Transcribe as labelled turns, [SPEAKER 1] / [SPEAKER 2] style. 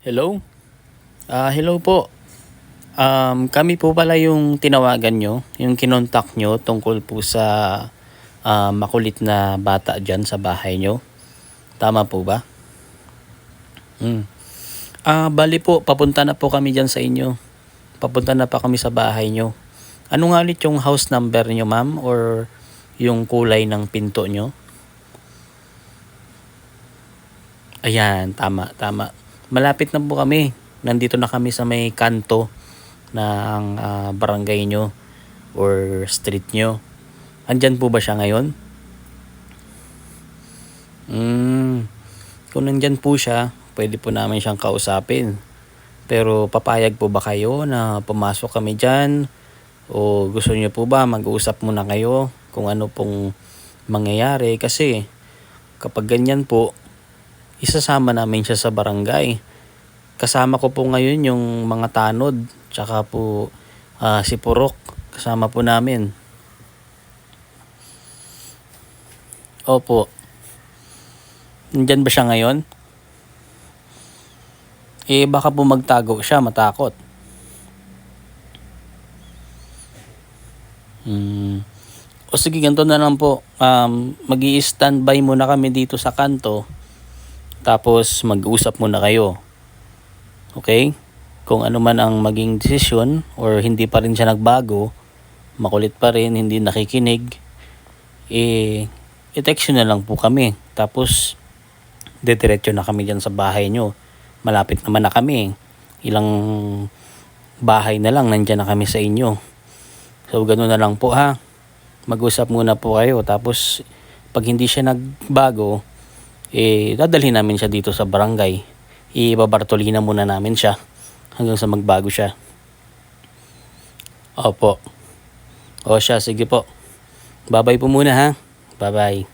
[SPEAKER 1] Hello? Ah, hello po. Um, kami po pala yung tinawagan nyo, yung kinontak nyo tungkol po sa ah, makulit na bata dyan sa bahay nyo. Tama po ba? Hmm. Ah, bali po, papunta na po kami dyan sa inyo. Papunta na pa kami sa bahay nyo. Ano nga ulit yung house number nyo, ma'am? Or yung kulay ng pinto nyo? Ayan, tama, tama. Malapit na po kami. Nandito na kami sa may kanto ng ah, barangay nyo or street nyo. Andyan po ba siya ngayon? Hmm. Kung nandyan po siya, pwede po namin siyang kausapin. Pero papayag po ba kayo na pumasok kami dyan? O gusto niyo po ba mag-uusap muna kayo kung ano pong mangyayari? Kasi kapag ganyan po, isasama namin siya sa barangay. Kasama ko po ngayon yung mga tanod, tsaka po ah, si Purok, kasama po namin. Opo. Nandyan ba siya ngayon? Eh baka po magtago siya, matakot. Hmm. O sige, ganito na lang po. Um, mag standby muna kami dito sa kanto. Tapos mag-usap muna kayo. Okay? Kung ano man ang maging desisyon or hindi pa rin siya nagbago, makulit pa rin, hindi nakikinig, eh, i-text na lang po kami. Tapos, dediretso na kami dyan sa bahay nyo. Malapit naman na kami. Ilang bahay na lang, nandyan na kami sa inyo. So, gano'n na lang po ha. Mag-usap muna po kayo. Tapos, pag hindi siya nagbago, eh, dadalhin namin siya dito sa barangay. Ibabartolina muna namin siya hanggang sa magbago siya. Opo. O siya, sige po. Babay po muna ha. Bye-bye.